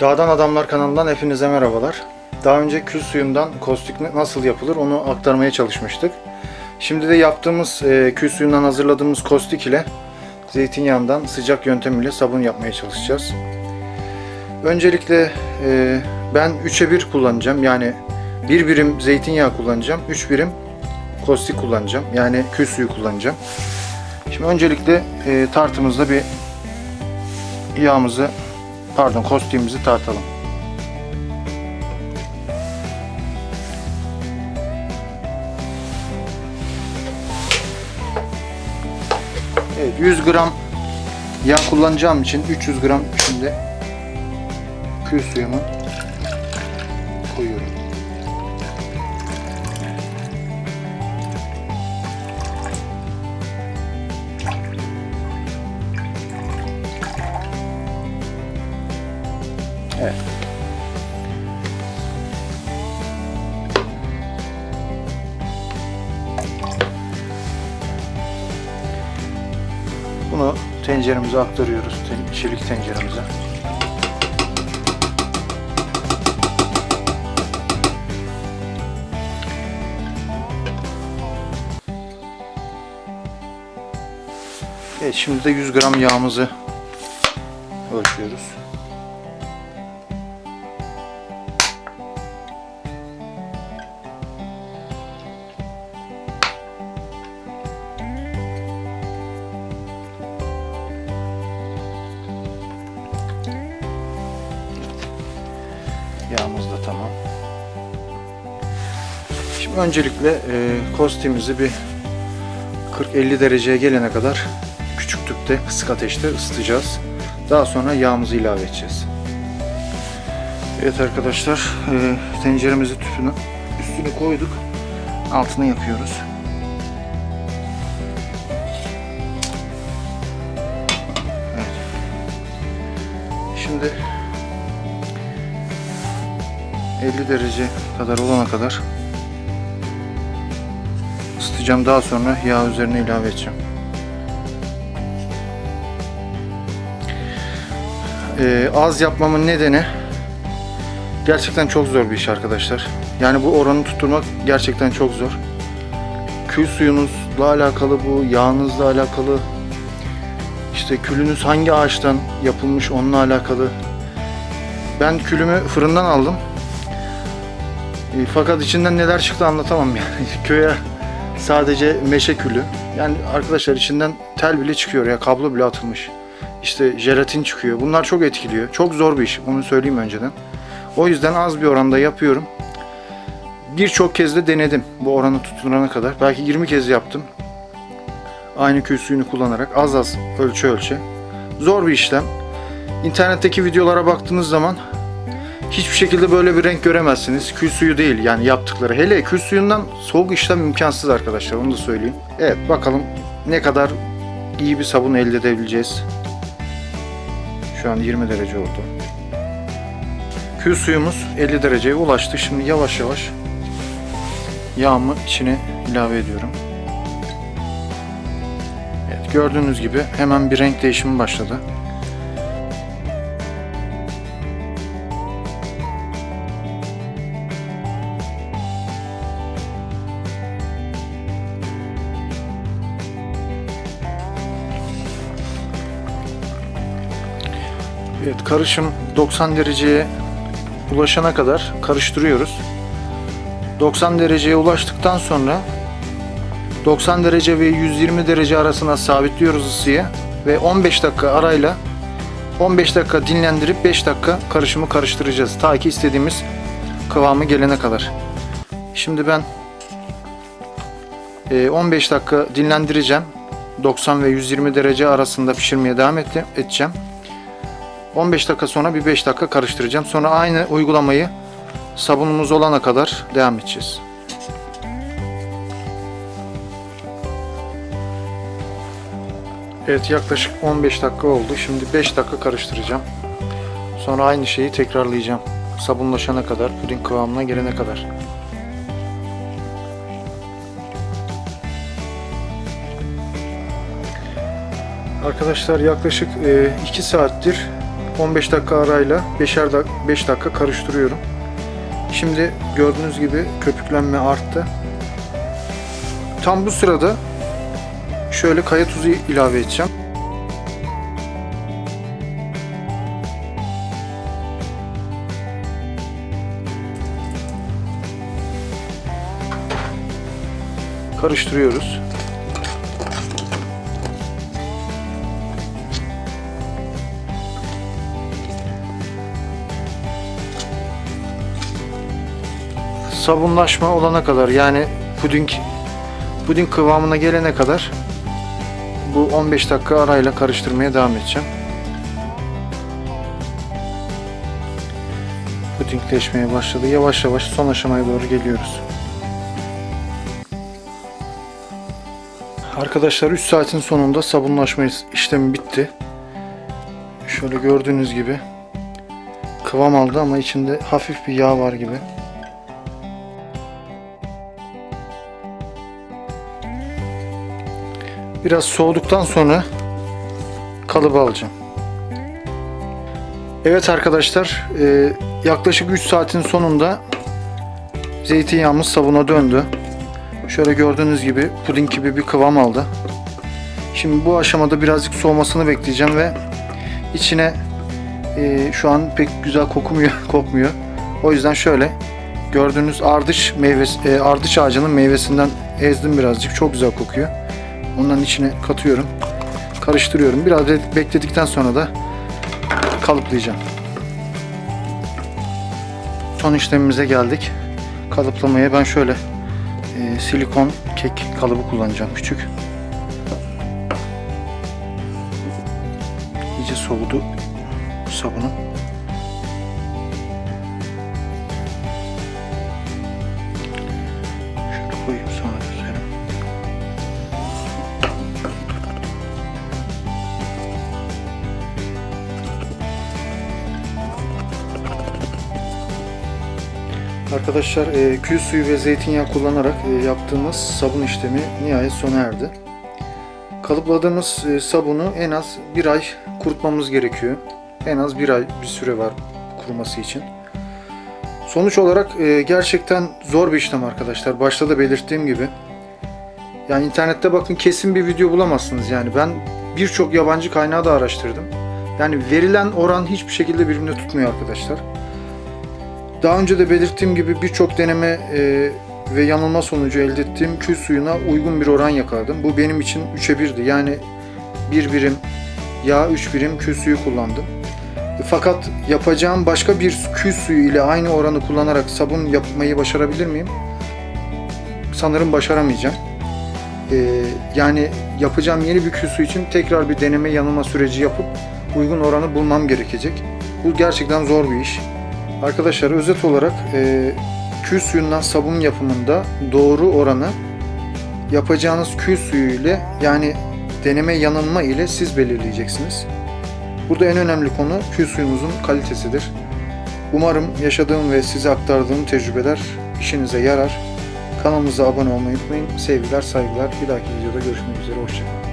Dağdan Adamlar kanalından hepinize merhabalar. Daha önce kül suyundan kostik nasıl yapılır onu aktarmaya çalışmıştık. Şimdi de yaptığımız e, kül suyundan hazırladığımız kostik ile zeytinyağından sıcak yöntem ile sabun yapmaya çalışacağız. Öncelikle e, ben 3'e 1 kullanacağım. Yani bir birim zeytinyağı kullanacağım. 3 birim kostik kullanacağım. Yani kül suyu kullanacağım. Şimdi öncelikle e, tartımızda bir yağımızı pardon kostiğimizi tartalım. Evet 100 gram yağ kullanacağım için 300 gram şimdi kül suyumu koyuyorum. Tenceremize aktarıyoruz. Çelik tenceremize. Evet şimdi de 100 gram yağımızı ölçüyoruz. Öncelikle e, kostimizi bir 40-50 dereceye gelene kadar küçük tüpte kısık ateşte ısıtacağız. Daha sonra yağımızı ilave edeceğiz. Evet arkadaşlar e, tenceremizi tüpünü üstüne koyduk. Altını yakıyoruz. Evet. Şimdi 50 derece kadar olana kadar ısıtacağım. Daha sonra yağ üzerine ilave edeceğim. Ee, az yapmamın nedeni gerçekten çok zor bir iş arkadaşlar. Yani bu oranı tutturmak gerçekten çok zor. Kül suyunuzla alakalı bu, yağınızla alakalı işte külünüz hangi ağaçtan yapılmış onunla alakalı. Ben külümü fırından aldım. E, Fakat içinden neler çıktı anlatamam yani. Köye sadece meşe külü. Yani arkadaşlar içinden tel bile çıkıyor ya kablo bile atılmış. İşte jelatin çıkıyor. Bunlar çok etkiliyor. Çok zor bir iş. Onu söyleyeyim önceden. O yüzden az bir oranda yapıyorum. Birçok kez de denedim bu oranı tutturana kadar. Belki 20 kez yaptım. Aynı kül suyunu kullanarak az az ölçü ölçe. Zor bir işlem. İnternetteki videolara baktığınız zaman hiçbir şekilde böyle bir renk göremezsiniz. Kül suyu değil yani yaptıkları. Hele kül suyundan soğuk işlem imkansız arkadaşlar onu da söyleyeyim. Evet bakalım ne kadar iyi bir sabun elde edebileceğiz. Şu an 20 derece oldu. Kül suyumuz 50 dereceye ulaştı. Şimdi yavaş yavaş yağımı içine ilave ediyorum. Evet gördüğünüz gibi hemen bir renk değişimi başladı. Evet karışım 90 dereceye ulaşana kadar karıştırıyoruz. 90 dereceye ulaştıktan sonra 90 derece ve 120 derece arasına sabitliyoruz ısıyı ve 15 dakika arayla 15 dakika dinlendirip 5 dakika karışımı karıştıracağız. Ta ki istediğimiz kıvamı gelene kadar. Şimdi ben e, 15 dakika dinlendireceğim. 90 ve 120 derece arasında pişirmeye devam edeceğim. 15 dakika sonra bir 5 dakika karıştıracağım. Sonra aynı uygulamayı sabunumuz olana kadar devam edeceğiz. Evet yaklaşık 15 dakika oldu. Şimdi 5 dakika karıştıracağım. Sonra aynı şeyi tekrarlayacağım. Sabunlaşana kadar, puding kıvamına gelene kadar. Arkadaşlar yaklaşık 2 saattir 15 dakika arayla 5'er dak 5 dakika karıştırıyorum. Şimdi gördüğünüz gibi köpüklenme arttı. Tam bu sırada şöyle kaya tuzu ilave edeceğim. Karıştırıyoruz. Sabunlaşma olana kadar yani puding puding kıvamına gelene kadar bu 15 dakika arayla karıştırmaya devam edeceğim. Pudingleşmeye başladı. Yavaş yavaş son aşamaya doğru geliyoruz. Arkadaşlar 3 saatin sonunda sabunlaşma işlemi bitti. Şöyle gördüğünüz gibi kıvam aldı ama içinde hafif bir yağ var gibi. Biraz soğuduktan sonra kalıba alacağım. Evet arkadaşlar e, yaklaşık 3 saatin sonunda zeytinyağımız sabuna döndü. Şöyle gördüğünüz gibi puding gibi bir kıvam aldı. Şimdi bu aşamada birazcık soğumasını bekleyeceğim ve içine e, şu an pek güzel kokmuyor, kokmuyor. O yüzden şöyle gördüğünüz ardış meyvesi, e, ardış ağacının meyvesinden ezdim birazcık. Çok güzel kokuyor. Onların içine katıyorum. Karıştırıyorum. Biraz be- bekledikten sonra da kalıplayacağım. Son işlemimize geldik. Kalıplamaya ben şöyle e, silikon kek kalıbı kullanacağım küçük. İyice soğudu sabunum. Arkadaşlar e, kül suyu ve zeytinyağı kullanarak e, yaptığımız sabun işlemi nihayet sona erdi. Kalıpladığımız e, sabunu en az bir ay kurutmamız gerekiyor. En az bir ay bir süre var kuruması için. Sonuç olarak e, gerçekten zor bir işlem arkadaşlar. Başta da belirttiğim gibi. Yani internette bakın kesin bir video bulamazsınız yani. Ben birçok yabancı kaynağı da araştırdım. Yani verilen oran hiçbir şekilde birbirini tutmuyor arkadaşlar. Daha önce de belirttiğim gibi birçok deneme e, ve yanılma sonucu elde ettiğim kül suyuna uygun bir oran yakaladım. Bu benim için 3'e 1'di. Yani bir birim yağ, 3 birim kül suyu kullandım. Fakat yapacağım başka bir kül suyu ile aynı oranı kullanarak sabun yapmayı başarabilir miyim? Sanırım başaramayacağım. E, yani yapacağım yeni bir kül suyu için tekrar bir deneme yanılma süreci yapıp uygun oranı bulmam gerekecek. Bu gerçekten zor bir iş. Arkadaşlar özet olarak e, kül suyundan sabun yapımında doğru oranı yapacağınız kül suyu ile yani deneme yanılma ile siz belirleyeceksiniz. Burada en önemli konu kül suyunuzun kalitesidir. Umarım yaşadığım ve size aktardığım tecrübeler işinize yarar. Kanalımıza abone olmayı unutmayın. Sevgiler, saygılar. Bir dahaki videoda görüşmek üzere. Hoşçakalın.